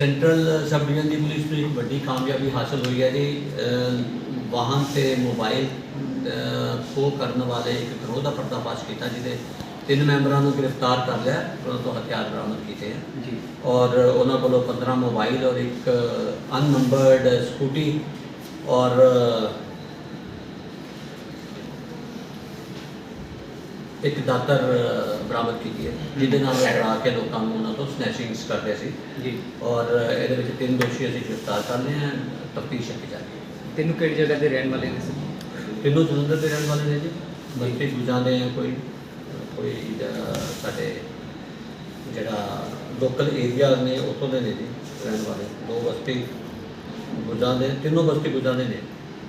Central sub division ਦੀ police ਨੂੰ ਇੱਕ ਵੱਡੀ ਕਾਮਯਾਬੀ ਹਾਸਲ ਹੋਈ ਹੈ ਜੀ। ਵਾਹਨ ਤੇ ਮੋਬਾਈਲ ਖੋਹ ਕਰਨ ਵਾਲੇ ਇੱਕ ਗਰੋਹ ਦਾ ਪਰਦਾਫਾਸ਼ ਕੀਤਾ ਜਿਹਦੇ ਤਿੰਨ ਮੈਂਬਰਾਂ ਨੂੰ ਗ੍ਰਿਫਤਾਰ ਕਰ ਲਿਆ ਉਹਨਾਂ ਤੋਂ ਹਥਿਆਰ ਬਰਾਮਦ ਕੀਤੇ ਹਨ ਜੀ। ਔਰ ਉਹਨਾਂ ਕੋਲੋਂ 15 ਮੋਬਾਈਲ ਔਰ ਇੱਕ ਅਨਨੰਬਰਡ ਸਕੂਟੀ ਔਰ ਇੱਕ ਦਾਤਰ ਬਰਾਮਦ ਕੀਤੀ ਹੈ ਜਿਹਦੇ ਨਾਲ ਡਰਾ ਕੇ ਲੋਕਾਂ ਨੂੰ ਉਹਨਾਂ ਤੋਂ ਸਨੈਚਿੰਗਸ ਕਰਦੇ ਸੀ। ਜੀ। ਔਰ ਇਹਦੇ ਵਿੱਚ ਤਿੰਨ ਦੋਸ਼ੀ ਅਸੀਂ ਗ੍ਰਿਫਤਾਰ ਕਰ ਲਏ ਹਨ ਤਫਤੀਸ਼ ਕੀਤੀ ਜਾ ਰਹੀ ਹੈ। ਤੈਨੂੰ ਕਿਹੜੀ ਜਗ੍ਹਾ ਦੇ ਰਹਿਣ ਵਾਲੇ ਨੇ ਸਰ? ਤਿੰਨੋਂ ਜਲੰਧਰ ਦੇ ਰਹਿਣ ਵਾਲੇ ਨੇ ਜੀ। ਬਸਤੀ ਗੁਜਾਂ ਦੇ ਆ ਕੋਈ ਕੋਈ ਸਾਡੇ ਜਿਹੜਾ ਲੋਕਲ ਏਰੀਆ ਨੇ ਉੱਥੋਂ ਦੇ ਨੇ ਜੀ ਰਹਿਣ ਵਾਲੇ। ਦੋ ਬਸਤੀ ਗੁਜਾਂ ਦੇ ਤਿੰਨੋਂ ਬਸਤੀ ਗੁਜਾਂ ਦੇ ਨੇ।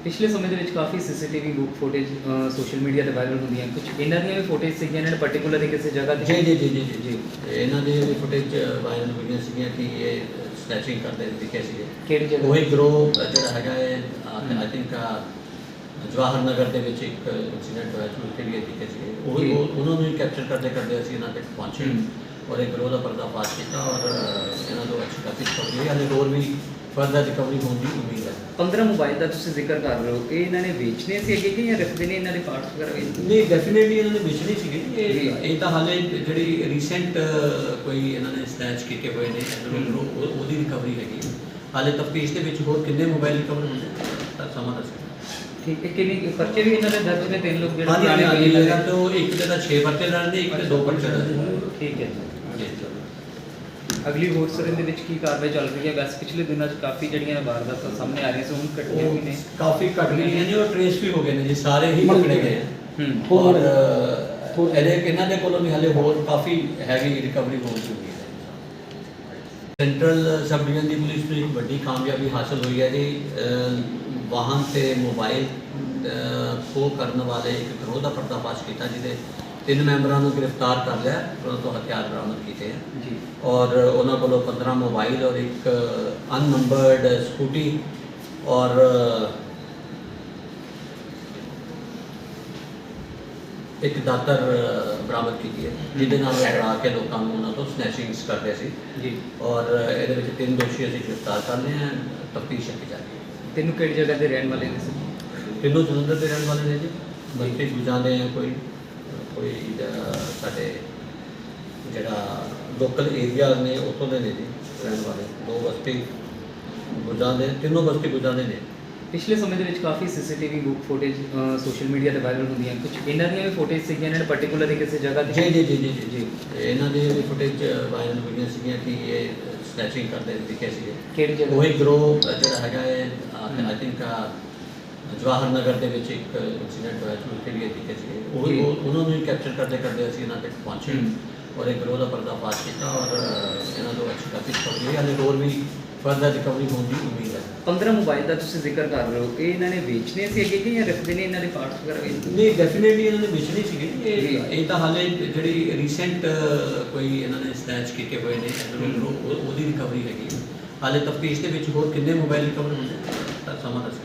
ਪਿਛਲੇ ਸਮੇਂ ਦੇ ਵਿੱਚ ਕਾਫੀ ਸੀਸੀਟੀਵੀ ਫੁਟੇਜ ਸੋਸ਼ਲ ਮੀਡੀਆ ਤੇ ਵਾਇਰਲ ਹੁੰਦੀਆਂ। ਕੁਝ ਇਹਨਾਂ ਦੀਆਂ ਵੀ ਫੁਟੇਜ ਸੀਗੀਆਂ ਇਹਨਾਂ ਨੇ ਪਾਰਟਿਕੂਲਰਲੀ ਕਿਸੇ ਜਗ੍ਹਾ ਤੇ ਜੀ ਜੀ ਜੀ ਜੀ ਜੀ ਇਹਨਾਂ ਦੇ ਫੁਟੇਜ ਵਾਇਰਲ ਹੋਈਆਂ ਸੀਗੀਆਂ ਕਿ ਇਹ ਸਨੈਚਿੰਗ ਕਰਦੇ ਦਿਖੇ ਸੀਗੇ। ਕਿਹੜੀ ਜਗ੍ਹਾ? ਉਹੀ ਗਰੋਹ ਜਿਹੜਾ ਹੈਗਾ ਹੈ ਆਈ ਥਿੰਕ ਜਵਾਹਰ ਨਗਰ ਦੇ ਵਿੱਚ ਇੱਕ ਇਨਸੀਡੈਂਟ ਹੋਇਆ ਸੀ ਉੱਥੇ ਵੀ ਦਿਖੇ ਸੀਗੇ। ਉਹ ਉਹਨਾਂ ਨੂੰ ਹੀ ਕੈਪਚਰ ਕਰਦੇ ਕਰਦੇ ਅਸੀਂ ਇਹਨਾਂ ਤੱਕ ਪਹੁੰਚੇ। ਔਰ ਇਹ ਗਰੋਹ ਦਾ ਪਰਦਾਫਾਸ਼ ਕੀਤਾ ਔਰ ਇਹਨਾਂ ਤੋਂ ਅੱਛੀ ਕਾਫੀ ਹੋਈ। ਹਾਲੇ ਹੋਰ ਵੀ ਫਰਦਰ ਰਿਕਵਰੀ ਹੋਣ ਦੀ ਉਮੀਦ ਹੈ। 15 ਮੋਬਾਈਲ ਦਾ ਤੁਸੀਂ ਜ਼ਿਕਰ ਕਰ ਰਹੇ ਹੋ ਇਹ ਇਹਨਾਂ ਨੇ ਵੇਚਨੇ ਸੀ ਅੱਗੇ ਕਿ ਜਾਂ ਰੱਖਦੇ ਨੇ ਇਹਨਾਂ ਦੇ ਪਾਰਟਸ ਵਗੈਰਾ ਵੇਚਦੇ ਨਹੀਂ ਡੈਫੀਨਿਟਲੀ ਇਹਨਾਂ ਨੇ ਵੇਚਣੀ ਸੀਗੀ। ਇਹ ਇਹ ਤਾਂ ਹਾਲੇ ਜਿਹੜੀ ਰੀਸੈਂਟ ਕੋਈ ਇਹਨਾਂ ਨੇ ਸਨੈਚ ਕੀਤੇ ਹੋਏ ਨੇ ਉਹਦੀ ਰਿਕਵਰੀ ਹੈਗੀ। ਹਾਲੇ ਤਫਤੀਸ਼ ਦੇ ਵਿੱਚ ਹੋਰ ਕਿੰਨੇ ਮੋਬਾਈਲ ਰਿਕਵਰ ਹੁੰਦੇ ਤਾਂ ਸਮਾਂ ਦੱਸੇਗਾ ਠੀਕ ਹੈ ਕਿੰਨੀ ਪਰਚੇ ਵੀ ਇਹਨਾਂ ਦੇ ਦਰਜ ਨੇ ਤਿੰਨ ਲੋਕ ਜਿਹੜੇ ਪੁਰਾਣੇ ਨੇ। ਤੋਂ ਇੱਕ ਦੇ ਤਾਂ 6 ਪਰਚੇ ਲੜਦੇ ਇੱਕ ਤੇ 2 ਪਰਚੇ ਲੜਦੇ ਠੀਕ ਹੈ। ਜੀ ਅਗਲੀ ਹੋਰ ਸਰ ਇਹਦੇ ਵਿੱਚ ਕੀ ਕਾਰਵਾਈ ਚੱਲ ਰਹੀ ਹੈ? ਵੈਸੇ ਪਿਛਲੇ ਦਿਨਾਂ 'ਚ ਕਾਫੀ ਜਿਹੜੀਆਂ ਵਾਰਦਾਤਾਂ ਸਾਹਮਣੇ ਆ ਰਹੀਆਂ ਸੀ ਹੁਣ ਕੱਟੀਆਂ ਵੀ ਉਹ ਨੇ ਕਾਫੀ ਘਟ ਗਈਆਂ ਨੇ ਔਰ ਟ੍ਰੇਸ ਵੀ ਹੋ ਗਏ ਨੇ ਜੀ ਸਾਰੇ ਹੀ ਪਕੜੇ ਗਏ। ਹੂੰ। ਅ, ਇਹਦੇ ਇਹਨਾਂ ਦੇ ਕੋਲੋਂ ਵੀ ਹਾਲੇ ਹੋਰ ਕਾਫੀ ਹੈਵੀ ਰਿਕਵਰੀ ਹੋ ਚੁੱਕੀ ਹੈ। ਸੈਂਟਰਲ ਸਬ ਡਿਵੀਜ਼ਨ ਦੀ ਪੁਲਿਸ ਨੂੰ ਇੱਕ ਵੱਡੀ ਕਾਮਯਾਬੀ ਹਾਸਲ ਹੋਈ ਹੈ ਜੀ। ਵਾਹਨ ਤੇ ਮੋਬਾਈਲ ਖੋਹ ਕਰਨ ਵਾਲੇ ਇੱਕ ਗਰੋਹ ਦਾ ਪਰਦਾਫਾਸ਼ ਕੀਤਾ ਜਿਹਦੇ ਤਿੰਨ ਮੈਂਬਰਾਂ ਨੂੰ ਗ੍ਰਿਫਤਾਰ ਕਰ ਲਿਆ ਉਹਨਾਂ ਤੋਂ ਹਥਿਆਰ ਬਰਾਮਦ ਕੀਤੇ ਹਨ ਜੀ। ਔਰ ਉਹਨਾਂ ਕੋਲੋਂ 15 ਮੋਬਾਈਲ ਔਰ ਇੱਕ ਅਨਨੰਬਰਡ ਸਕੂਟੀ ਔਰ ਇੱਕ ਦਾਤਰ ਬਰਾਮਦ ਕੀਤੀ ਹੈ ਜਿਹਦੇ ਨਾਲ ਉਹ ਡਰਾ ਕੇ ਲੋਕਾਂ ਨੂੰ ਉਹਨਾਂ ਤੋਂ ਸਨੈਚਿੰਗਸ ਕਰਦੇ ਸੀ। ਜੀ। ਔਰ ਇਹਦੇ ਵਿੱਚ ਤਿੰਨ ਦੋਸ਼ੀ ਅਸੀਂ ਗ੍ਰਿਫਤਾਰ ਕਰ ਲਏ ਹਨ ਤਫਤੀਸ਼ ਕੀਤੀ ਜਾ ਰਹੀ ਹੈ। ਤੈਨੂੰ ਕਿਹੜੀ ਜਗ੍ਹਾ ਦੇ ਰਹਿਣ ਵਾਲੇ ਨੇ ਸਰ? ਤਿੰਨੋਂ ਜਲੰਧਰ ਦੇ ਰਹਿਣ ਵਾਲੇ ਨੇ ਜੀ ਬਸਤੀ ਗੁਜਾਂ ਦੇ ਆ ਕੋਈ? ਕੋਈ ਸਾਡੇ ਜਿਹੜਾ ਲੋਕਲ ਏਰੀਆ ਨੇ ਉੱਥੋਂ ਦੇ ਨੇ ਜੀ ਰਹਿਣ ਵਾਲੇ। ਦੋ ਬਸਤੀ ਗੁਜਾਂ ਦੇ ਤਿੰਨੋਂ ਬਸਤੀ ਗੁਜਾਂ ਦੇ ਨੇ। ਪਿਛਲੇ ਸਮੇਂ ਦੇ ਵਿੱਚ ਕਾਫੀ ਸੀਸੀਟੀਵੀ ਫੁਟੇਜ ਸੋਸ਼ਲ ਮੀਡੀਆ ਤੇ ਵਾਇਰਲ ਹੁੰਦੀਆਂ। ਕੁਝ ਇਹਨਾਂ ਦੀਆਂ ਵੀ ਫੁਟੇਜ ਸੀਗੀਆਂ ਇਹਨਾਂ ਨੇ ਪਾਰਟਿਕੂਲਰਲੀ ਕਿਸੇ ਜਗ੍ਹਾ ਤੇ? ਜੀ ਜੀ ਜੀ ਜੀ ਇਹਨਾਂ ਦੇ ਫੁਟੇਜ ਵਾਇਰਲ ਹੋਈਆਂ ਸੀਗੀਆਂ ਕਿ ਇਹ ਸਨੈਚਿੰਗ ਕਰਦੇ ਦਿਖੇ ਸੀਗੇ। ਕਿਹੜੀ ਜਗ੍ਹਾ? ਉਹੀ ਗਰੋਹ ਜਿਹੜਾ ਹੈਗਾ ਹੈ। ਆਈ ਥਿੰਕ ਜਵਾਹਰ ਨਗਰ ਦੇ ਵਿੱਚ ਇੱਕ ਇਨਸੀਡੈਂਟ ਹੋਇਆ ਸੀ ਉੱਥੇ ਵੀ ਇਹ ਦਿਖੇ ਸੀਗੇ। ਉਹ ਉਹਨਾਂ ਨੂੰ ਕੈਪਚਰ ਕਰਦੇ ਕਰਦੇ ਅਸੀਂ ਇਹਨਾਂ ਤੱਕ ਪਹੁੰਚੇ। ਔਰ ਇਹ ਗਰੋਹ ਦਾ ਪਰਦਾਫਾਸ਼ ਕੀਤਾ ਔਰ ਇਹਨਾਂ ਤੋਂ ਅੱਛੀ ਕਾਫੀ ਰਿਕਵਰੀ ਹੋਈ ਹੋਰ ਵੀ ਫਰਦਰ ਰਿਕਵਰੀ ਹੋਣ ਦੀ ਉਮੀਦ ਹੈ। 15 ਮੋਬਾਈਲ ਦਾ ਤੁਸੀਂ ਜ਼ਿਕਰ ਕਰ ਰਹੇ ਹੋ ਇਹ ਇਹਨਾਂ ਨੇ ਵੇਚਨੇ ਸੀ ਅੱਗੇ ਕਿ ਜਾਂ ਰੱਖਦੇ ਨੇ ਇਹਨਾਂ ਦੇ ਪਾਰਟਸ ਵਗੈਰਾ ਵੇਚਦੇ ਨਹੀਂ ਡੈਫੀਨਿਟਲੀ ਇਹਨਾਂ ਨੇ ਵੇਚਣੀ ਸੀਗੀ। ਇਹ ਇਹ ਤਾਂ ਹਾਲੇ ਜਿਹੜੀ ਰੀਸੈਂਟ ਕੋਈ ਇਹਨਾਂ ਨੇ ਸਨੈਚ ਕੀਤੇ ਹੋਏ ਨੇ ਉਹਦੀ ਰਿਕਵਰੀ ਹੈਗੀ। ਹਾਲੇ ਤਫਤੀਸ਼ ਦੇ ਵਿੱਚ ਹੋਰ ਕਿੰਨੇ ਮੋਬਾਈਲ ਰਿਕਵਰ ਹੁੰਦੇ ਤਾਂ ਸਮਾਂ ਦੱਸੇਗਾ